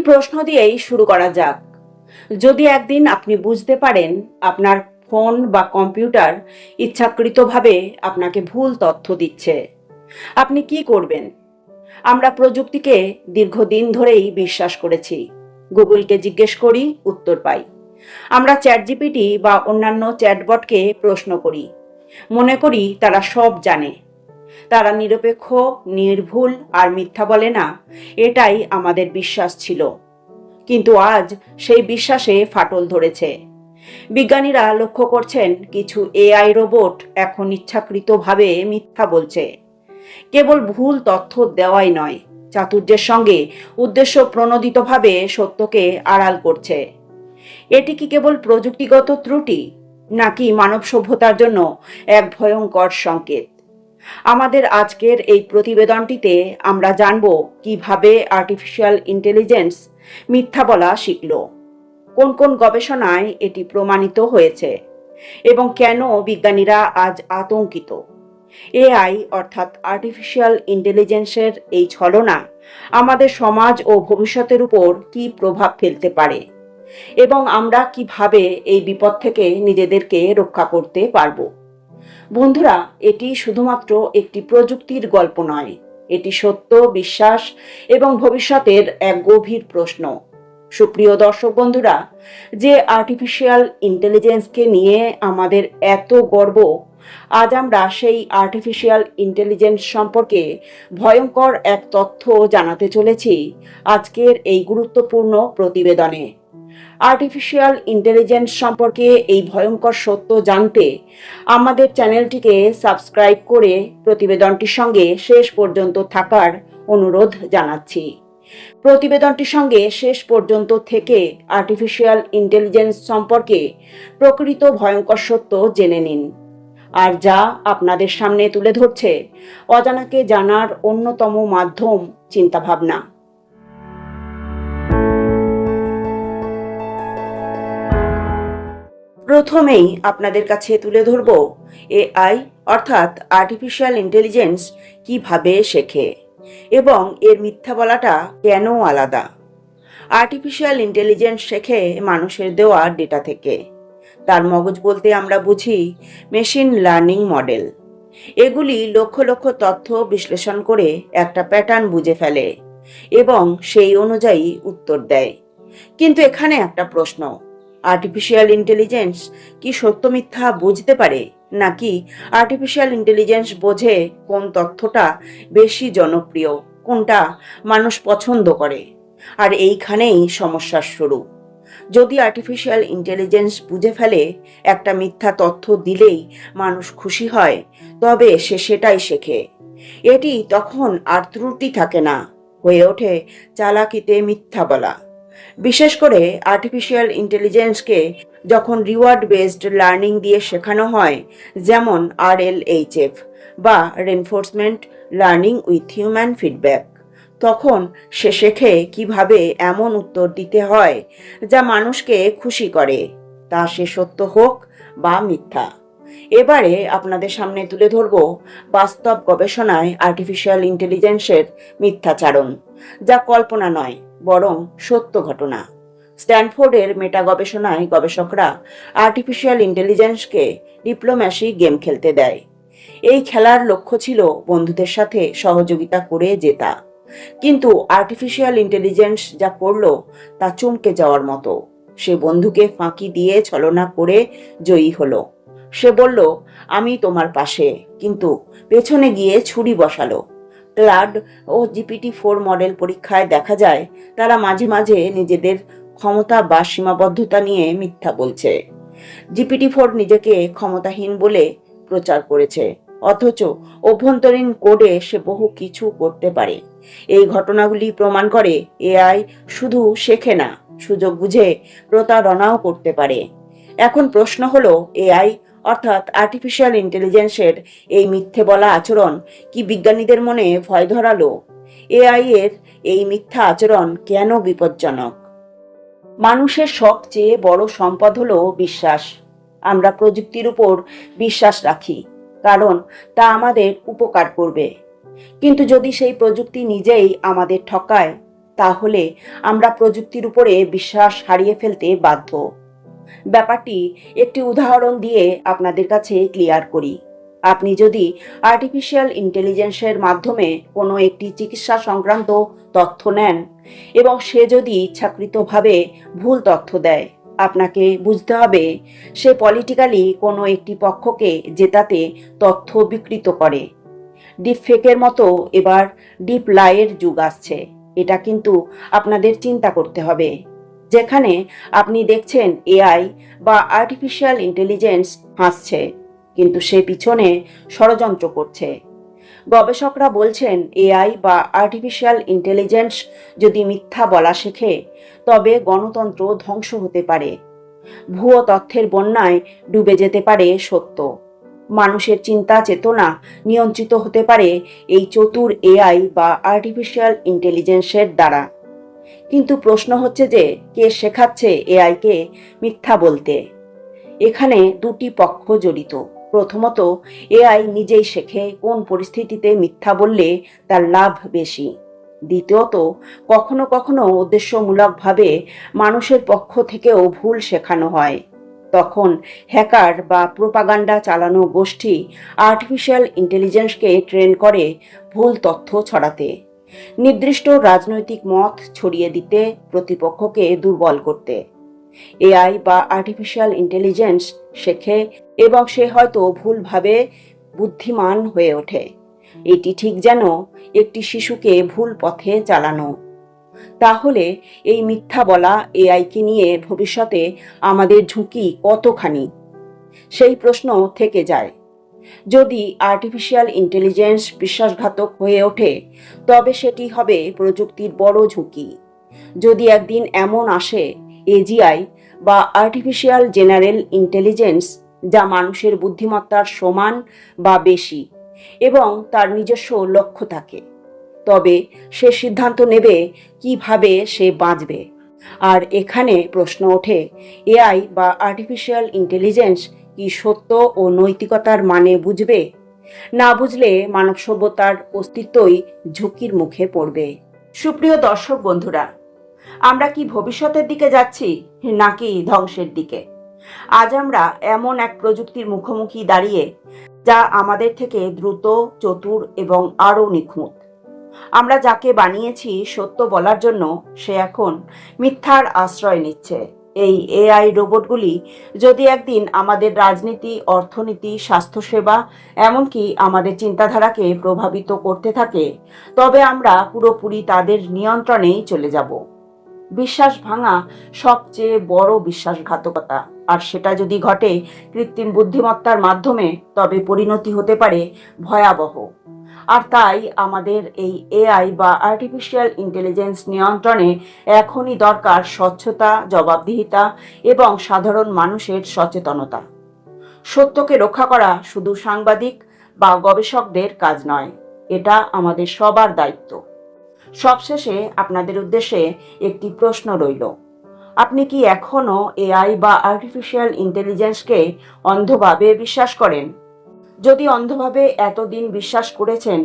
প্রশ্ন দিয়েই শুরু করা যাক। যদি একদিন আপনি বুঝতে পারেন আপনার ফোন বা কম্পিউটার ইচ্ছাকৃতভাবে আপনাকে ভুল তথ্য দিচ্ছে, আপনি কি করবেন? আমরা প্রযুক্তিকে দীর্ঘদিন ধরেই বিশ্বাস করেছি। গুগলকে জিজ্ঞেস করি, উত্তর পাই। আমরা চ্যাট জিপিটি বা অন্যান্য চ্যাটবটকে প্রশ্ন করি। মনে করি তারা সব জানে। তারা নিরপেক্ষ, নির্ভুল আর মিথ্যা বলে না। এটাই আমাদের বিশ্বাস ছিল। কিন্তু আজ সেই বিশ্বাসে ফাটল ধরেছে। বিজ্ঞানীরা লক্ষ্য করছেন, কিছু এআই রোবট এখন ইচ্ছাকৃতভাবে মিথ্যা বলছে। কেবল ভুল তথ্য দেওয়াই নয়, চাতুর্যের সঙ্গে উদ্দেশ্য প্রণোদিতভাবে সত্যকে আড়াল করছে। এটি কি কেবল প্রযুক্তিগত ত্রুটি, নাকি মানব সভ্যতার জন্য এক ভয়ঙ্কর সংকেত? আমাদের আজকের এই প্রতিবেদনটিতে আমরা জানব কীভাবে আর্টিফিশিয়াল ইন্টেলিজেন্স মিথ্যা বলা শিখল, কোন কোন গবেষণায় এটি প্রমাণিত হয়েছে, এবং কেন বিজ্ঞানীরা আজ আতঙ্কিত। এআই অর্থাৎ আর্টিফিশিয়াল ইন্টেলিজেন্সের এই ছলনা আমাদের সমাজ ও ভবিষ্যতের উপর কি প্রভাব ফেলতে পারে, এবং আমরা কীভাবে এই বিপদ থেকে নিজেদেরকে রক্ষা করতে পারব। বন্ধুরা, এটি শুধুমাত্র একটি প্রযুক্তির গল্প নয়। এটি সত্য, বিশ্বাস এবং ভবিষ্যতের এক গভীর প্রশ্ন। সুপ্রিয় দর্শক বন্ধুরা, যে আর্টিফিশিয়াল ইন্টেলিজেন্সকে নিয়ে আমাদের এত গর্ব, আজ আমরা সেই আর্টিফিশিয়াল ইন্টেলিজেন্স সম্পর্কে ভয়ঙ্কর এক তথ্য জানাতে চলেছি আজকের এই গুরুত্বপূর্ণ প্রতিবেদনে। আর্টিফিশিয়াল ইন্টেলিজেন্স সম্পর্কে এই ভয়ঙ্কর সত্য জানতে আমাদের চ্যানেলটিকে সাবস্ক্রাইব করে প্রতিবেদনটির সঙ্গে শেষ পর্যন্ত থাকার অনুরোধ জানাচ্ছি। প্রতিবেদনটির সঙ্গে শেষ পর্যন্ত থেকে আর্টিফিশিয়াল ইন্টেলিজেন্স সম্পর্কে প্রকৃত ভয়ঙ্কর সত্য জেনে নিন। আর যা আপনাদের সামনে তুলে ধরছে অজানাকে জানার অন্যতম মাধ্যম চিন্তাভাবনা। প্রথমেই আপনাদের কাছে তুলে ধরব এআই, অর্থাৎ আর্টিফিশিয়াল ইন্টেলিজেন্স কীভাবে শেখে এবং এর মিথ্যা বলাটা কেন আলাদা? আর্টিফিশিয়াল ইন্টেলিজেন্স শেখে মানুষের দেওয়া ডেটা থেকে। তার মগজ বলতে আমরা বুঝি মেশিন লার্নিং মডেল এগুলি লক্ষ লক্ষ তথ্য বিশ্লেষণ করে একটা প্যাটার্ন বুঝে ফেলে এবং সেই অনুযায়ী উত্তর দেয়। কিন্তু এখানে একটা প্রশ্ন আর্টিফিশিয়াল ইন্টেলিজেন্স কি সত্য মিথ্যা বুঝতে পারে? নাকি আর্টিফিশিয়াল ইন্টেলিজেন্স বোঝে কোন তথ্যটা বেশি জনপ্রিয়, কোনটা মানুষ পছন্দ করে? আর এইখানেই সমস্যার শুরু। যদি আর্টিফিশিয়াল ইন্টেলিজেন্স বুঝে ফেলে, একটা মিথ্যা তথ্য দিলেই মানুষ খুশি হয়, তবে সে সেটাই শেখে। এটি তখন আর ত্রুটি থাকে না। হয়ে ওঠে চালাকিতে মিথ্যা বলা। বিশেষ করে আর্টিফিশিয়াল ইন্টেলিজেন্সকে যখন রিওয়ার্ড বেসড লার্নিং দিয়ে শেখানো হয়, যেমন আর এল বা reinforcement learning with human feedback তখন সে শেখে কীভাবে এমন উত্তর দিতে হয় যা মানুষকে খুশি করে, তা সে সত্য হোক বা মিথ্যা। এবারে আপনাদের সামনে তুলে ধরব বাস্তব গবেষণায় আর্টিফিশিয়াল ইন্টেলিজেন্সের মিথ্যাচারণ, যা কল্পনা নয়, বরং সত্য ঘটনা। স্ট্যানফোর্ডের মেটা গবেষণায় গবেষকরা আর্টিফিশিয়াল ইন্টেলিজেন্সকে ডিপ্লোম্যাসি গেম খেলতে দেয়। এই খেলার লক্ষ্য ছিল বন্ধুদের সাথে সহযোগিতা করে জেতা। কিন্তু আর্টিফিশিয়াল ইন্টেলিজেন্স যা করল তা চমকে যাওয়ার মতো। সে বন্ধুকে ফাঁকি দিয়ে ছলনা করে জয়ী হলো। সে বলল, আমি তোমার পাশে। কিন্তু পেছনে গিয়ে ছুরি বসালো। ক্লাড ও জিপিটি ফোর মডেল পরীক্ষায় দেখা যায়, তারা মাঝে মাঝে নিজেদের ক্ষমতা বা সীমাবদ্ধতা নিয়ে মিথ্যা বলছে। জিপিটি ফোর নিজেকে ক্ষমতাহীন বলে প্রচার করেছে, অথচ অভ্যন্তরীণ কোডে সে বহু কিছু করতে পারে। এই ঘটনাগুলি প্রমাণ করে এআই শুধু শেখে না, সুযোগ বুঝে প্রতারণাও করতে পারে। এখন প্রশ্ন হলো, এআই অর্থাৎ আর্টিফিশিয়াল ইন্টেলিজেন্সের এই মিথ্যে বলা আচরণ কি বিজ্ঞানীদের মনে ভয় ধরালো? এআই এর এই মিথ্যা আচরণ কেন বিপজ্জনক? মানুষের সবচেয়ে বড় সম্পদ হলো বিশ্বাস। আমরা প্রযুক্তির উপর বিশ্বাস রাখি, কারণ তা আমাদের উপকার করবে। কিন্তু যদি সেই প্রযুক্তি নিজেই আমাদের ঠকায়, তাহলে আমরা প্রযুক্তির উপরে বিশ্বাস হারিয়ে ফেলতে বাধ্য। ব্যাপারটি একটি উদাহরণ দিয়ে আপনাদের কাছে ক্লিয়ার করি। আপনি যদি আর্টিফিশিয়াল ইন্টেলিজেন্সের মাধ্যমে কোনো একটি চিকিৎসা সংক্রান্ত তথ্য নেন এবং সে যদি ইচ্ছাকৃতভাবে ভুল তথ্য দেয়, আপনাকে বুঝতে হবে সে পলিটিক্যালি কোনো একটি পক্ষকে জেতাতে তথ্য বিকৃত করে। ডিপ ফেকের মতো এবার ডিপ লাইয়ের যুগ আসছে। এটা কিন্তু আপনাদের চিন্তা করতে হবে। যেখানে আপনি দেখছেন এআই বা আর্টিফিশিয়াল ইন্টেলিজেন্স হাসছে, কিন্তু সে পিছনে ষড়যন্ত্র করছে। গবেষকরা বলছেন, এআই বা আর্টিফিশিয়াল ইন্টেলিজেন্স যদি মিথ্যা বলা শেখে, তবে গণতন্ত্র ধ্বংস হতে পারে। ভুয়ো তথ্যের বন্যায় ডুবে যেতে পারে সত্য। মানুষের চিন্তা চেতনা নিয়ন্ত্রিত হতে পারে এই চতুর এআই বা আর্টিফিশিয়াল ইন্টেলিজেন্সের দ্বারা। কিন্তু প্রশ্ন হচ্ছে যে, কে শেখাচ্ছে এআইকে মিথ্যা বলতে? এখানে দুটি পক্ষ জড়িত। প্রথমত, এআই নিজেই শেখে কোন পরিস্থিতিতে মিথ্যা বললে তার লাভ বেশি। দ্বিতীয়ত, কখনো কখনো উদ্দেশ্যমূলকভাবে মানুষের পক্ষ থেকেও ভুল শেখানো হয়। তখন হ্যাকার বা প্রোপাগান্ডা চালানো গোষ্ঠী আর্টিফিশিয়াল ইন্টেলিজেন্সকে ট্রেন করে ভুল তথ্য ছড়াতে। নির্দিষ্ট রাজনৈতিক মত ছড়িয়ে দিতে প্রতিপক্ষকে দুর্বল করতে। এআই বা আর্টিফিশিয়াল ইন্টেলিজেন্স শেখে এবং সে হয়তো ভুলভাবে বুদ্ধিমান হয়ে ওঠে। এটি ঠিক যেন একটি শিশুকে ভুল পথে চালানো। তাহলে এই মিথ্যা বলা এআইকে নিয়ে ভবিষ্যতে আমাদের ঝুঁকি কতখানি? সেই প্রশ্ন থেকে যায়। যদি আর্টিফিশিয়াল ইন্টেলিজেন্স বিশ্বাসঘাতক হয়ে ওঠে, তবে সেটি হবে প্রযুক্তির বড় ঝুঁকি। যদি একদিন এমন আসে এজিআই বা আর্টিফিশিয়াল জেনারেল ইন্টেলিজেন্স যা মানুষের বুদ্ধিমত্তার সমান বা বেশি এবং তার নিজস্ব লক্ষ্য থাকে, তবে সে সিদ্ধান্ত নেবে কীভাবে সে বাঁচবে। আর এখানে প্রশ্ন ওঠে এআই বা আর্টিফিশিয়াল ইন্টেলিজেন্স কি সত্য ও নৈতিকতার মানে বুঝবে? না বুঝলে মানব সভ্যতার অস্তিত্বই ঝুঁকির মুখে পড়বে। সুপ্রিয় দর্শক বন্ধুরা, আমরা কি ভবিষ্যতের দিকে যাচ্ছি নাকি ধ্বংসের দিকে? আজ আমরা এমন এক প্রযুক্তির মুখোমুখি দাঁড়িয়ে যা আমাদের থেকে দ্রুত, চতুর এবং আরও নিখুঁত। আমরা যাকে বানিয়েছি সত্য বলার জন্য সে এখন মিথ্যার আশ্রয় নিচ্ছে। এই এআই রোবটগুলি যদি একদিন আমাদের রাজনীতি, অর্থনীতি, স্বাস্থ্যসেবা, এমনকি আমাদের চিন্তাধারাকে প্রভাবিত করতে থাকে, তবে আমরা পুরোপুরি তাদের নিয়ন্ত্রণেই চলে যাব। বিশ্বাস ভাঙা সবচেয়ে বড় বিশ্বাসঘাতকতা। আর সেটা যদি ঘটে কৃত্রিম বুদ্ধিমত্তার মাধ্যমে, তবে পরিণতি হতে পারে ভয়াবহ। আর তাই আমাদের এই এআই বা আর্টিফিশিয়াল ইন্টেলিজেন্স নিয়ন্ত্রণে এখনই দরকার স্বচ্ছতা, জবাবদিহিতা এবং সাধারণ মানুষের সচেতনতা। সত্যকে রক্ষা করা শুধু সাংবাদিক বা গবেষকদের কাজ নয়, এটা আমাদের সবার দায়িত্ব। সবশেষে আপনাদের উদ্দেশ্যে একটি প্রশ্ন রইল, আপনি কি এখনও এআই বা আর্টিফিশিয়াল ইন্টেলিজেন্সকে অন্ধভাবে বিশ্বাস করেন? যদি অন্ধভাবে এতদিন বিশ্বাস করেছেন,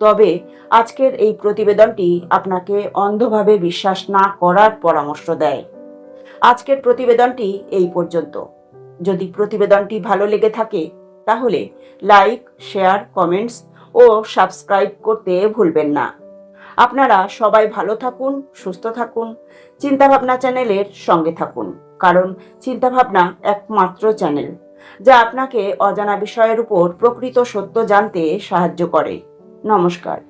তবে আজকের এই প্রতিবেদনটি আপনাকে অন্ধভাবে বিশ্বাস না করার পরামর্শ দেয়। আজকের প্রতিবেদনটি এই পর্যন্ত। যদি প্রতিবেদনটি ভালো লেগে থাকে, তাহলে লাইক, শেয়ার, কমেন্টস ও সাবস্ক্রাইব করতে ভুলবেন না। আপনারা সবাই ভালো থাকুন, সুস্থ থাকুন, চিন্তাভাবনা চ্যানেলের সঙ্গে থাকুন, কারণ চিন্তাভাবনা একমাত্র চ্যানেল। যা আপনাকে অজানা বিষয়ের উপর প্রকৃত সত্য জানতে সাহায্য করে। নমস্কার।